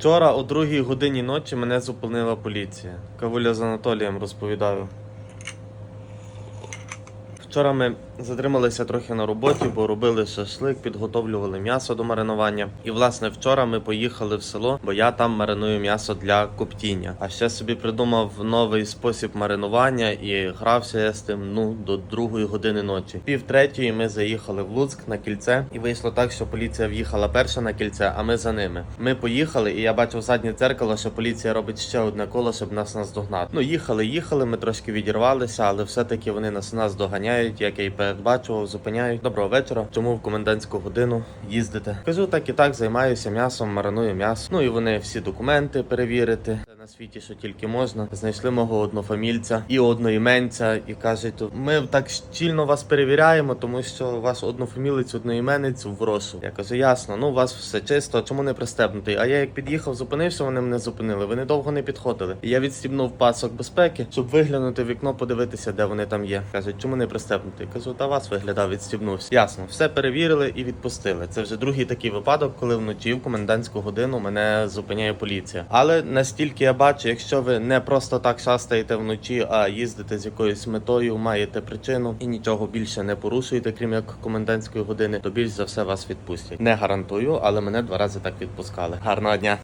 Вчора о другій годині ночі мене зупинила поліція. Кавуля з Анатолієм розповідаю. Вчора ми затрималися трохи на роботі, бо робили шашлик, підготовлювали м'ясо до маринування. І власне вчора ми поїхали в село, бо я там мариную м'ясо для коптіння. А ще собі придумав новий спосіб маринування і грався я з тим ну до другої години ночі. Пів третьої ми заїхали в Луцьк на кільце, і вийшло так, що поліція в'їхала перша на кільце, а ми за ними. Ми поїхали, і я бачив заднє дзеркало, що поліція робить ще одне коло, щоб нас наздогнати. Ну їхали, їхали. Ми трошки відірвалися, але все-таки вони нас нас доганяють, як я і бачу, зупиняють. Доброго вечора. Чому в комендантську годину їздите? Кажу, так і так займаюся м'ясом, мариную м'ясо. Ну і вони всі документи перевірити. На світі, що тільки можна. Знайшли мого однофамільця і одноіменця, і кажуть, ми так щільно вас перевіряємо, тому що ваш однофамілець, одноіменець в розшуку. Я кажу, ясно, ну у вас все чисто, чому не пристебнутий? А я як під'їхав, зупинився, вони мене зупинили. Вони довго не підходили. І я відстібнув пасок безпеки, щоб виглянути вікно, подивитися, де вони там є. Кажуть, чому не пристебнутий? Кажу, та вас виглядав, відстібнувся. Ясно, все перевірили і відпустили. Це вже другий такий випадок, коли вночі в комендантську годину мене зупиняє поліція. Але настільки я бачу, якщо ви не просто так шастаєте вночі, а їздите з якоюсь метою, маєте причину і нічого більше не порушуєте, крім як комендантської години, то більш за все вас відпустять. Не гарантую, але мене два рази так відпускали. Гарного дня.